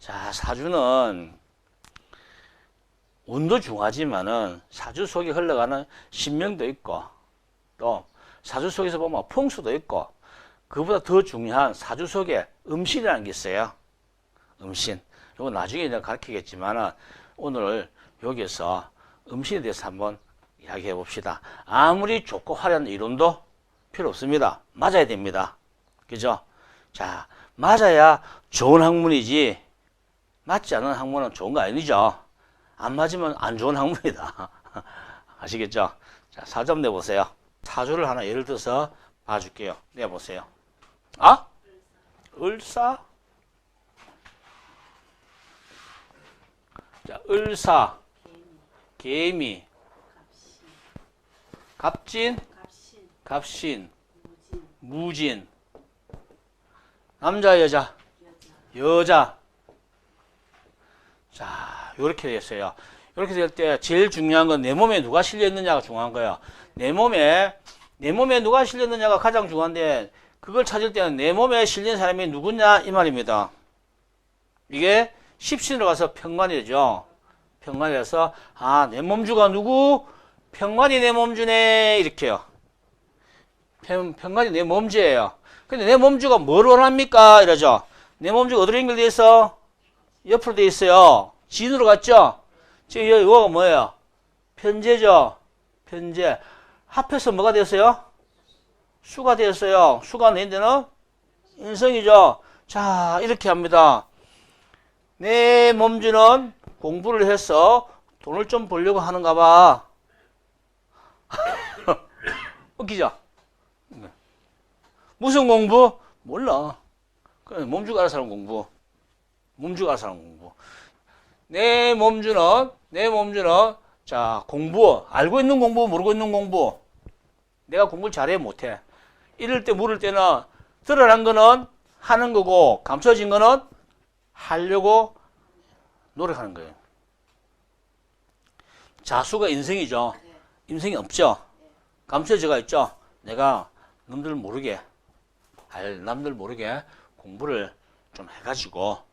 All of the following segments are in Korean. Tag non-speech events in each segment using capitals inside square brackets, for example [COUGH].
자, 사주는 운도 중하지만은 사주 속에 흘러가는 신명도 있고 또 사주 속에서 보면 풍수도 있고 그보다 더 중요한 사주 속에 음신이라는 게 있어요. 음신. 이거 나중에 내가 가르치겠지만은 오늘 여기서 음신에 대해서 한번 이야기해 봅시다. 아무리 좋고 화려한 이론도 필요 없습니다. 맞아야 됩니다. 그죠? 자, 맞아야 좋은 학문이지 맞지 않은 학문은 좋은 거 아니죠? 안 맞으면 안 좋은 학문이다. [LAUGHS] 아시겠죠? 자, 사주 한번 내보세요. 사주를 하나 예를 들어서 봐줄게요. 내보세요. 아? 을사? 자, 을사, 개미, 갑진, 갑신, 무진. 남자, 여자, 여자, 여 자. 자, 요렇게 됐어요. 이렇게 될 때 제일 중요한 건 내 몸에 누가 실려 있느냐가 중요한 거예요. 내 몸에 내 몸에 누가 실려 있느냐가 가장 중요한데 그걸 찾을 때는 내 몸에 실린 사람이 누구냐 이 말입니다. 이게 십신으로 가서 평관이 되죠. 평관이 돼서 아, 내 몸주가 누구? 평관이 내 몸주네 이렇게요. 평, 평관이 내 몸주예요. 근데 내 몸주가 뭘 원합니까? 이러죠. 내 몸주가 어디로 연결돼 있어? 옆으로 돼 있어요. 진으로 갔죠? 지금 여- 이거가 뭐예요? 편제죠? 편제. 합해서 뭐가 됐어요? 수가 되었어요. 수가 낸 데는 인성이죠. 자, 이렇게 합니다. 내 몸주는 공부를 해서 돈을 좀 벌려고 하는가 봐. [LAUGHS] 웃기죠? 무슨 공부? 몰라. 몸주가 알아서 하는 공부. 몸주가 알아서 하는 공부. 내 몸주는, 내 몸주는, 자, 공부. 알고 있는 공부, 모르고 있는 공부. 내가 공부를 잘해, 못해. 이럴 때, 물을 때는, 드러난 거는 하는 거고, 감춰진 거는 하려고 노력하는 거예요. 자수가 인성이죠. 네, 인성이 없죠. 감춰져가 있죠. 내가 남들 모르게, 알 남들 모르게 공부를 좀 해가지고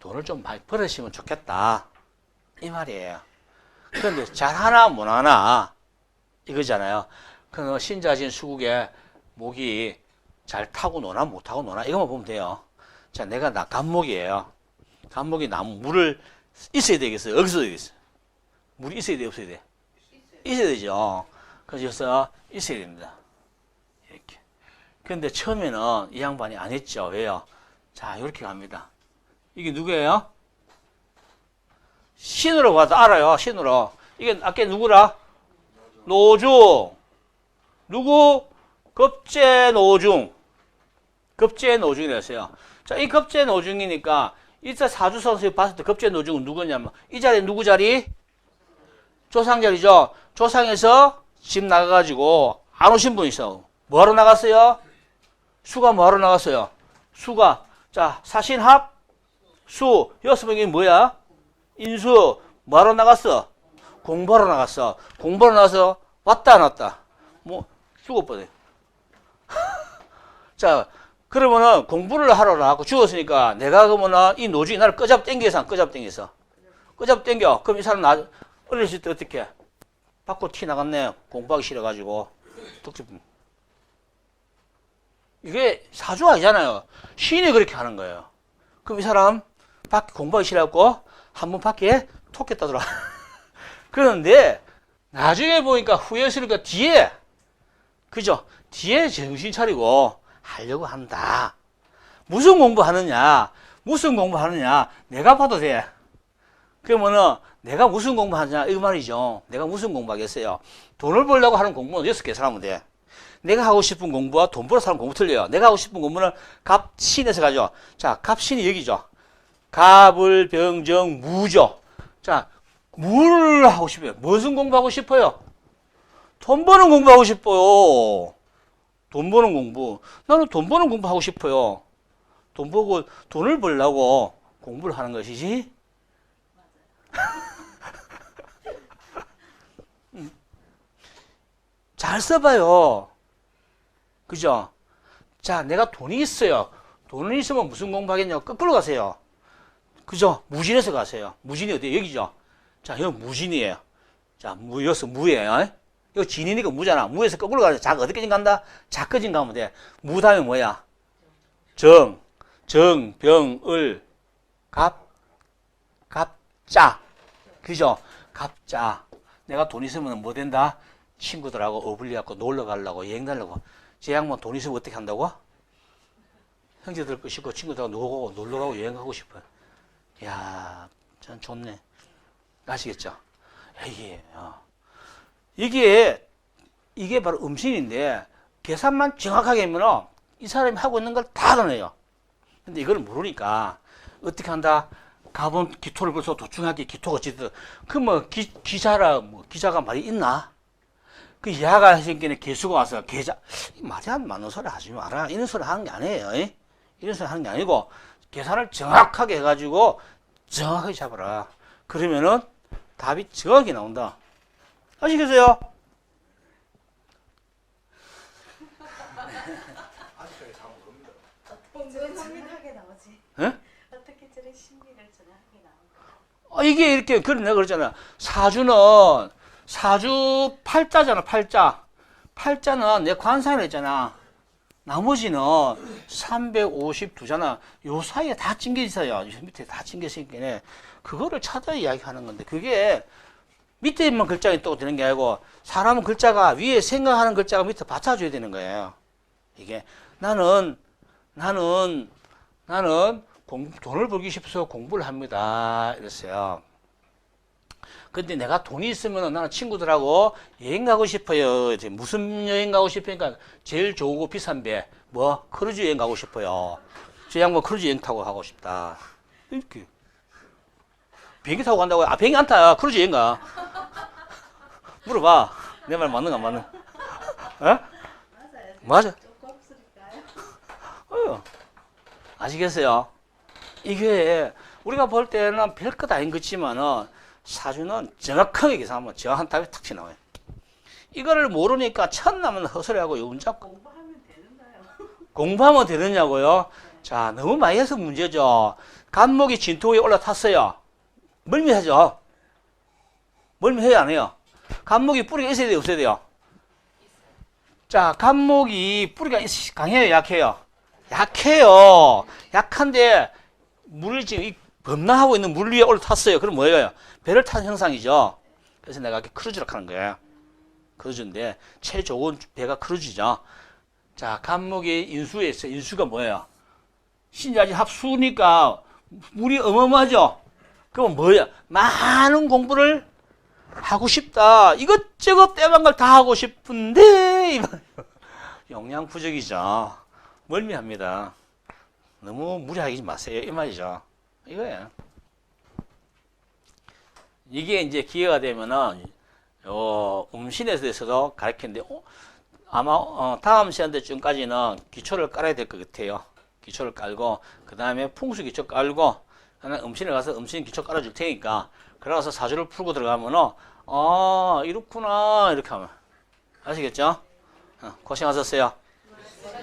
돈을 좀 많이 벌으시면 좋겠다. 이 말이에요. 그런데 잘하나 못하나 이거잖아요. 그 신자진 수국에 목이 잘 타고 노나 못타고 노나 이것만 보면 돼요. 자, 내가 나 간목이에요. 간목이 나무 물을 있어야 되겠어요. 여기서 되겠어요. 물이 있어야 돼, 없어야 돼? 있어야 되죠. 그래서 있어야 됩니다. 이렇게. 근데 처음에는 이 양반이 안 했죠. 왜요? 자, 이렇게 갑니다. 이게 누구예요? 신으로 봐도 알아요. 신으로. 이게 아까 누구라? 노중. 누구? 급제 노중. 급제 노중이 됐어요. 자, 이 급제 노중이니까 이자 사주 선수에 봤을 때 급제 노중은 누구냐면 이 자리 누구 자리? 조상 자리죠. 조상에서 집 나가가지고 안 오신 분 있어. 뭐하러 나갔어요? 수가 뭐하러 나갔어요? 수가 자 사신합 수 여섯 명이 뭐야? 인수 뭐하러 나갔어? 공부하러 나갔어. 공부하러 나가서 왔다 안 왔다? 뭐 죽어버려. [LAUGHS] 자 그러면은 공부를 하러 나가고 죽었으니까 내가 그러면은 이 노중이 나를 끄잡 땡겨서 안 끄잡 땡겨서 끄잡 땡겨. 그럼 이 사람 나 어렸을 때 어떻게? 밖으로 티 나갔네. 공부하기 싫어가지고. 이게 사주 아니잖아요. 시인이 그렇게 하는 거예요. 그럼 이 사람 밖에 공부하기 싫어갖고 한 번 밖에 톡했다더라. [LAUGHS] 그런데 나중에 보니까 후회스러니까 뒤에 그죠? 뒤에 정신 차리고 하려고 한다. 무슨 공부하느냐? 무슨 공부하느냐? 내가 봐도 돼. 그러면은 내가 무슨 공부하느냐 이 말이죠. 내가 무슨 공부하겠어요. 돈을 벌려고 하는 공부는 여섯 개 사람은 돼. 내가 하고 싶은 공부와 돈 벌어서 하는 공부 틀려요. 내가 하고 싶은 공부는 갑신에서 가죠. 자, 갑신이 여기죠. 갑을 병정 무죠. 자, 뭘 하고 싶어요? 무슨 공부하고 싶어요? 돈 버는 공부하고 싶어요. 돈 버는 공부. 나는 돈 버는 공부하고 싶어요. 돈 벌고 돈을 벌려고 공부를 하는 것이지. [LAUGHS] 음. 잘 써봐요. 그죠? 자, 내가 돈이 있어요. 돈이 있으면 무슨 공부하겠냐고 거꾸로 가세요. 그죠? 무진에서 가세요. 무진이 어디 여기죠? 자, 여기 무진이에요. 자, 무, 여기서 무예요. 이거 진이니까 무잖아. 무에서 거꾸로 가서 작 어디까지 간다? 작까지 가면 돼. 무 다음에 뭐야? 정, 정, 병, 을, 갑, 갑 자. 그죠? 갑 자. 내가 돈 있으면 뭐 된다? 친구들하고 어울려갖고 놀러 가려고 여행 가려고. 제 양반 돈 있으면 어떻게 한다고? 형제들 거 싶고 친구들하고 놀러 가고 여행 가고 싶어요. 야, 전 좋네. 아시겠죠? 이게, 어. 이게, 이게 바로 음식인데, 계산만 정확하게 하면, 이 사람이 하고 있는 걸 다 알아내요. 근데 이걸 모르니까, 어떻게 한다? 가본 기토를 벌써 도중하게 기토가 어찌든, 그 뭐, 기, 기자라, 뭐, 기자가 말이 있나? 그 야가 생기는 개수가 와서, 이 말이 안 맞는 소리 하지 마라. 이런 소리 하는 게 아니에요. 이? 이런 소리 하는 게 아니고, 계산을 정확하게 해가지고, 정확하게 잡아라. 그러면은, 답이 정확히 나온다. 아시겠어요? 나오지. 나오는 아, 이게 이렇게, 그런 내가 그랬잖아. 사주는, 사주 팔자잖아, 팔자. 팔자는 내 관상을 했잖아. 나머지는 352잖아. 요 사이에 다 찡겨 있어요. 요 밑에 다 찡겨 있으니까 그거를 찾아 이야기하는 건데, 그게 밑에만 글자가 있다고 되는 게 아니고, 사람은 글자가 위에 생각하는 글자가 밑에 받쳐줘야 되는 거예요. 이게, 나는, 나는, 나는 공, 돈을 벌기 싶어서 공부를 합니다. 이랬어요. 근데 내가 돈이 있으면 나는 친구들하고 여행 가고 싶어요. 무슨 여행 가고 싶으니까 제일 좋고 비싼 배, 뭐, 크루즈 여행 가고 싶어요. 저 양반 크루즈 여행 타고 가고 싶다. 이렇게. 비행기 타고 간다고요? 아, 비행기 안 타. 크루즈 여행 가. 물어봐. 내 말 맞는 거안 맞는? 어? 맞아. 어. 아시겠어요? 이게 우리가 볼 때는 별것 아닌 것지만은 사주는 정확하게 계산하면 정확한 답이 탁 튀어나와요. 이거를 모르니까 첫나면 헛소리하고 운잡고 공부하면 되는가요? 공부하면 되느냐고요? 자, 너무 많이 해서 문제죠. 간목이 진토 위에 올라탔어요. 멀미하죠? 멀미해야 안 해요? 간목이 뿌리가 있어야 돼요? 없어야 돼요? 자, 간목이 뿌리가 있- 강해요? 약해요? 약해요. 약한데 물을 지금 이 범람하고 있는 물 위에 올라탔어요. 그럼 뭐예요? 배를 탄 형상이죠. 그래서 내가 이렇게 크루즈라고 하는 거예요. 크루즈인데 제일 좋은 배가 크루즈죠. 자, 간목이 인수에 있어요. 인수가 뭐예요? 신자지 합수니까 물이 어마어마하죠? 그럼 뭐야? 많은 공부를 하고 싶다. 이것저것 때만 걸다 하고 싶은데. 영양 부족이죠. 멀미합니다. 너무 무리하지 마세요. 이 말이죠. 이거예요. 이게 이제 기회가 되면은, 요, 음신에 대해서도 가르치는데, 어? 아마, 어, 다음 시간 때쯤까지는 기초를 깔아야 될 것 같아요. 기초를 깔고, 그 다음에 풍수 기초 깔고, 음신에 가서 음신 기초 깔아줄 테니까, 그러고서 사주를 풀고 들어가면은, 아, 이렇구나, 이렇게 하면. 아시겠죠? 어, 고생하셨어요.